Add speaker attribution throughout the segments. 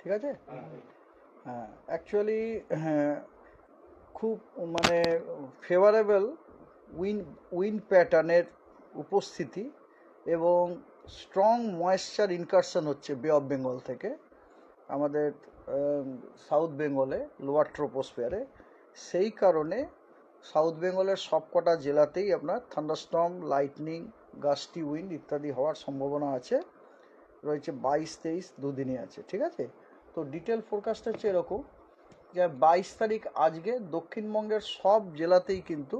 Speaker 1: ঠিক আছে? হ্যাঁ অ্যাকচুয়ালি খুব মানে ফেভারেবল উইন উইন প্যাটার্নের উপস্থিতি এবং স্ট্রং ময়েশ্চার ইনকারশন হচ্ছে বে অফ বেঙ্গল থেকে। আমাদের সাউথ বেঙ্গলে লোয়ার ট্রোপোস্ফিয়ারে সেই কারণে সাউথ বেঙ্গলের সবকটা জেলাতেই আপনার থান্ডারস্টর্ম লাইটনিং গাস্টি উইন্ড ইত্যাদি হওয়ার সম্ভাবনা আছে। রয়েছে বাইশ তেইশ দুদিনই আছে, ঠিক আছে? তো ডিটেল ফোরকাস্ট হচ্ছে এরকম যে বাইশ তারিখ আজকে দক্ষিণবঙ্গের সব জেলাতেই কিন্তু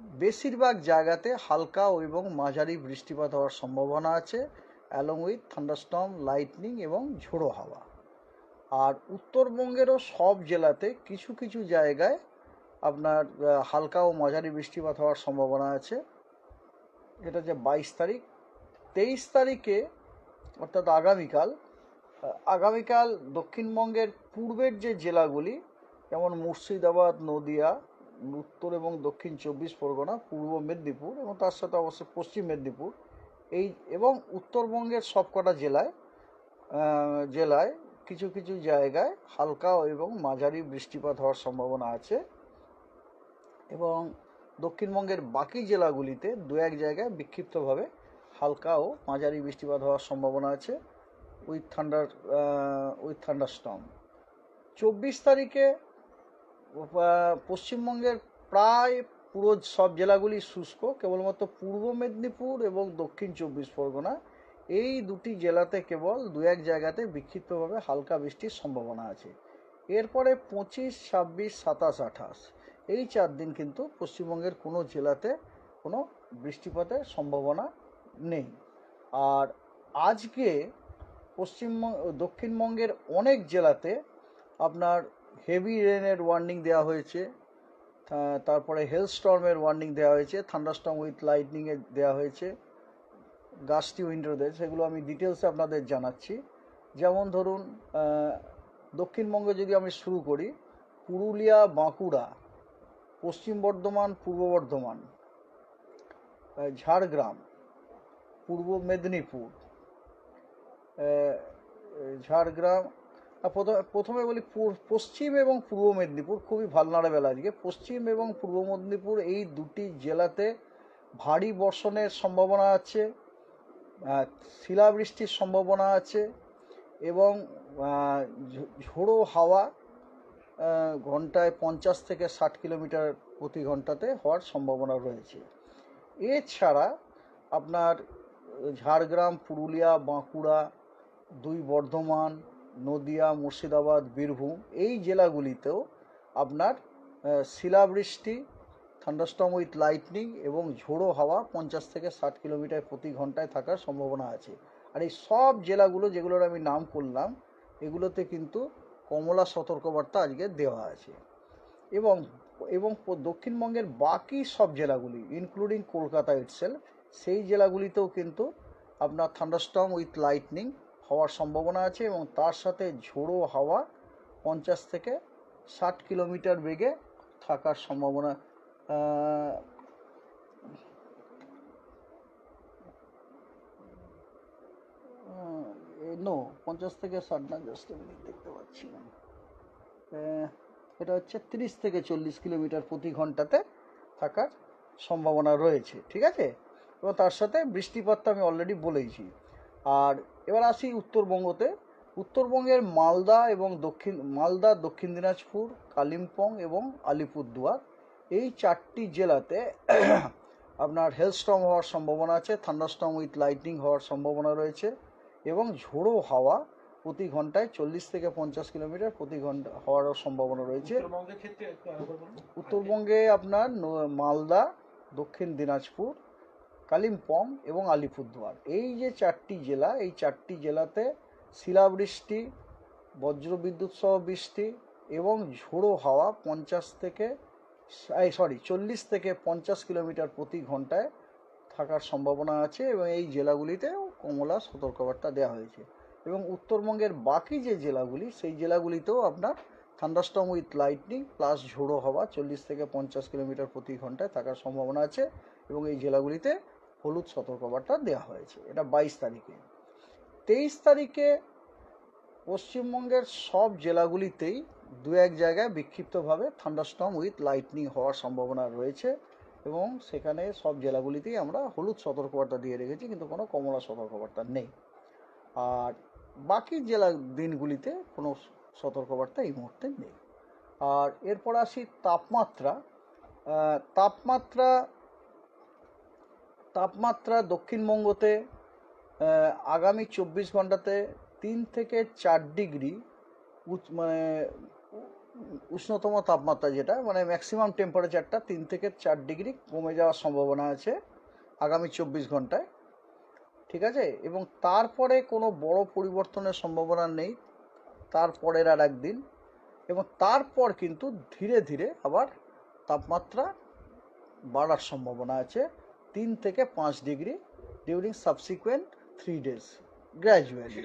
Speaker 1: বেশিরভাগ জায়গাতে হালকা এবং মাঝারি বৃষ্টিপাত হওয়ার সম্ভাবনা আছে অ্যালং উইথ থান্ডারস্টর্ম লাইটনিং এবং ঝোড়ো হাওয়া। আর উত্তরবঙ্গেরও সব জেলাতে কিছু কিছু জায়গায় আপনার হালকা ও মাঝারি বৃষ্টিপাত হওয়ার সম্ভাবনা আছে। এটা যে বাইশ তারিখ, তেইশ তারিখে অর্থাৎ আগামীকাল আগামীকাল দক্ষিণবঙ্গের পূর্বের যে জেলাগুলি, যেমন মুর্শিদাবাদ, নদিয়া, উত্তর এবং দক্ষিণ চব্বিশ পরগনা, পূর্ব মেদিনীপুর এবং তার সাথে অবশ্যই পশ্চিম মেদিনীপুর, এই এবং উত্তরবঙ্গের সবকটা জেলায় জেলায় কিছু কিছু জায়গায় হালকা এবং মাঝারি বৃষ্টিপাত হওয়ার সম্ভাবনা আছে এবং দক্ষিণবঙ্গের বাকি জেলাগুলিতে দু এক জায়গায় বিক্ষিপ্তভাবে হালকা ও মাঝারি বৃষ্টিপাত হওয়ার সম্ভাবনা আছে। With thunder with thunderstorm. চব্বিশ তারিখে পশ্চিমবঙ্গের প্রায় পুরো সব জেলাগুলি শুষ্ক, কেবলমাত্র পূর্ব মেদিনীপুর এবং দক্ষিণ চব্বিশ পরগনা। এই দুটি জেলাতে কেবল দু এক জায়গাতে বিক্ষিপ্তভাবে হালকা বৃষ্টির সম্ভাবনা আছে। এরপরে পঁচিশ, ছাব্বিশ, সাতাশ, আঠাশ। এই চার দিন কিন্তু পশ্চিমবঙ্গের কোনো জেলাতে কোনো বৃষ্টিপাতের সম্ভাবনা নেই। আর আজকে পশ্চিমবঙ্গ, দক্ষিণবঙ্গের অনেক জেলাতে আপনার হেভি রেনের ওয়ার্নিং দেওয়া হয়েছে তারপরে হেল স্টর্মের ওয়ার্নিং দেওয়া হয়েছে থান্ডারস্টর্ম উইথ লাইটনিংয়ের দেওয়া হয়েছে, গাছটি উইন্ডোদের সেগুলো আমি ডিটেলসে আপনাদের জানাচ্ছি। যেমন ধরুন দক্ষিণবঙ্গে যদি আমি শুরু করি, পুরুলিয়া, বাঁকুড়া, পশ্চিম বর্ধমান, পূর্ব বর্ধমান ঝাড়গ্রাম, পূর্ব মেদিনীপুর ঝাড়গ্রাম। প্রথমে বলি পশ্চিম এবং পূর্ব মেদিনীপুর, খুবই ভালনারেবেল আজকে। পশ্চিম এবং পূর্ব মেদিনীপুর এই দুটি জেলাতে ভারী বর্ষণের সম্ভাবনা আছে শিলাবৃষ্টির সম্ভাবনা আছে এবং ঝোড়ো হাওয়া ঘন্টায় পঞ্চাশ থেকে ষাট কিলোমিটার প্রতি ঘন্টাতে হওয়ার সম্ভাবনা রয়েছে। এছাড়া আপনার ঝাড়গ্রাম, পুরুলিয়া, বাঁকুড়া দুই বর্ধমান, নদিয়া, মুর্শিদাবাদ, বীরভূম এই জেলাগুলিতেও আপনার শিলাবৃষ্টি থান্ডারস্টর্ম উইথ লাইটনিং এবং ঝোড়ো হাওয়া পঞ্চাশ থেকে ষাট কিলোমিটার প্রতি ঘন্টায় থাকার সম্ভাবনা আছে। আর এই সব জেলাগুলো যেগুলোর আমি নাম করলাম, এগুলোতে কিন্তু কমলা সতর্কবার্তা আজকে দেওয়া আছে। এবং এবং দক্ষিণবঙ্গের বাকি সব জেলাগুলি ইনক্লুডিং কলকাতা ইটসেলফ সেই জেলাগুলিতেও কিন্তু আপনার থান্ডারস্টর্ম উইথ লাইটনিং হওয়ার সম্ভাবনা আছে এবং তার সাথে ঝোড়ো হাওয়া পঞ্চাশ থেকে ষাট কিলোমিটার বেগে থাকার সম্ভাবনা নো, পঞ্চাশ থেকে ষাট, না জাস্ট মিনিট দেখতে পাচ্ছি না। এটা হচ্ছে তিরিশ থেকে চল্লিশ কিলোমিটার প্রতি ঘন্টাতে থাকার সম্ভাবনা রয়েছে, ঠিক আছে? এবং তার সাথে বৃষ্টিপাতটা আমি অলরেডি বলেইছি। আর এবার আসি উত্তরবঙ্গতে। উত্তরবঙ্গের মালদা এবং দক্ষিণ মালদা দক্ষিণ দিনাজপুর কালিম্পং এবং আলিপুরদুয়ার। এই চারটি জেলাতে আপনার হেলস্টর্ম হওয়ার সম্ভাবনা আছে থান্ডারস্টর্ম উইথ লাইটনিং হওয়ার সম্ভাবনা রয়েছে এবং ঝোড়ো হাওয়া প্রতি ঘন্টায় চল্লিশ থেকে পঞ্চাশ কিলোমিটার প্রতি ঘণ্টা হওয়ার সম্ভাবনা রয়েছে। উত্তরবঙ্গে আপনার মালদা দক্ষিণ দিনাজপুর কালিম্পং এবং আলিপুরদুয়ার। এই যে চারটি জেলা, এই চারটি জেলাতে শিলাবৃষ্টি, বজ্রবিদ্যুৎ সহ বৃষ্টি এবং ঝোড়ো হাওয়া পঞ্চাশ থেকে সরি, চল্লিশ থেকে পঞ্চাশ কিলোমিটার প্রতি ঘন্টায় থাকার সম্ভাবনা আছে এবং এই জেলাগুলিতেও কমলা সতর্কবার্তা দেওয়া হয়েছে। এবং উত্তরবঙ্গের বাকি যে জেলাগুলি, সেই জেলাগুলিতেও আপনার থান্ডারস্টর্ম উইথ লাইটনিং প্লাস ঝোড়ো হাওয়া চল্লিশ থেকে পঞ্চাশ কিলোমিটার প্রতি ঘন্টায় থাকার সম্ভাবনা আছে এবং এই জেলাগুলিতে হলুদ সতর্কবার্তা দেওয়া হয়েছে। এটা বাইশ তারিখে। তেইশ তারিখে পশ্চিমবঙ্গের সব জেলাগুলিতেই দু এক জায়গায় বিক্ষিপ্তভাবে থান্ডারস্টর্ম উইথ লাইটনিং হওয়ার সম্ভাবনা রয়েছে এবং সেখানে সব জেলাগুলিতেই আমরা হলুদ সতর্কবার্তা দিয়ে রেখেছি, কিন্তু কোনো কমলা সতর্কবার্তা নেই। আর বাকি জেলা দিনগুলিতে কোনো সতর্কবার্তা এই মুহূর্তে নেই। আর এরপর আসি তাপমাত্রা। তাপমাত্রা তাপমাত্রা দক্ষিণবঙ্গতে আগামী চব্বিশ ঘন্টাতে তিন থেকে চার ডিগ্রি মানে উষ্ণতম তাপমাত্রা যেটা মানে ম্যাক্সিমাম টেম্পারেচারটা তিন থেকে চার ডিগ্রি কমে যাওয়ার সম্ভাবনা আছে আগামী চব্বিশ ঘন্টায়। ঠিক আছে? এবং তারপরে কোনো বড় পরিবর্তনের সম্ভাবনা নেই, তারপরের আর একদিন। এবং তারপর কিন্তু ধীরে ধীরে আবার তাপমাত্রা বাড়ার সম্ভাবনা আছে। তিন থেকে পাঁচ degree during subsequent three days gradually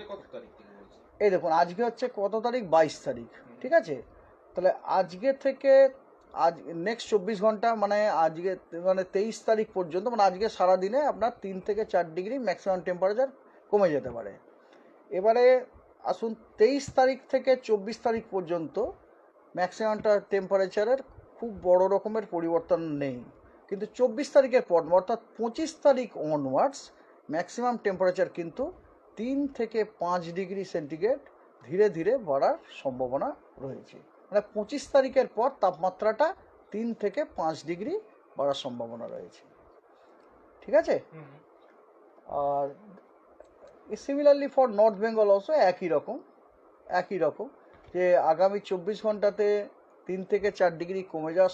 Speaker 1: এই দেখুন আজকে হচ্ছে কত তারিখ? বাইশ তারিখ ঠিক আছে? তাহলে আজকে থেকে আজ নেক্সট চব্বিশ ঘণ্টা মানে আজকে মানে তেইশ তারিখ পর্যন্ত মানে আজকে সারাদিনে আপনার তিন থেকে চার ডিগ্রি ম্যাক্সিমাম টেম্পারেচার কমে যেতে পারে। এবারে আসুন তেইশ তারিখ থেকে চব্বিশ তারিখ পর্যন্ত ম্যাক্সিমামটা টেম্পারেচারের খুব বড় রকমের পরিবর্তন নেই। কিন্তু চব্বিশ তারিখের পর অর্থাৎ পঁচিশ তারিখ অনওয়ার্ডস ম্যাক্সিমাম টেম্পারেচার কিন্তু তিন থেকে পাঁচ ডিগ্রি সেন্টিগ্রেড ধীরে ধীরে বাড়ার সম্ভাবনা রয়েছে। মানে পঁচিশ তারিখের পর তাপমাত্রাটা তিন থেকে পাঁচ ডিগ্রি বাড়ার সম্ভাবনা রয়েছে। ঠিক আছে? আর similarly for north Bengal also একই রকম একই রকম যে আগামী চব্বিশ ঘন্টাতে তিন থেকে চার ডিগ্রি কমে যাওয়ার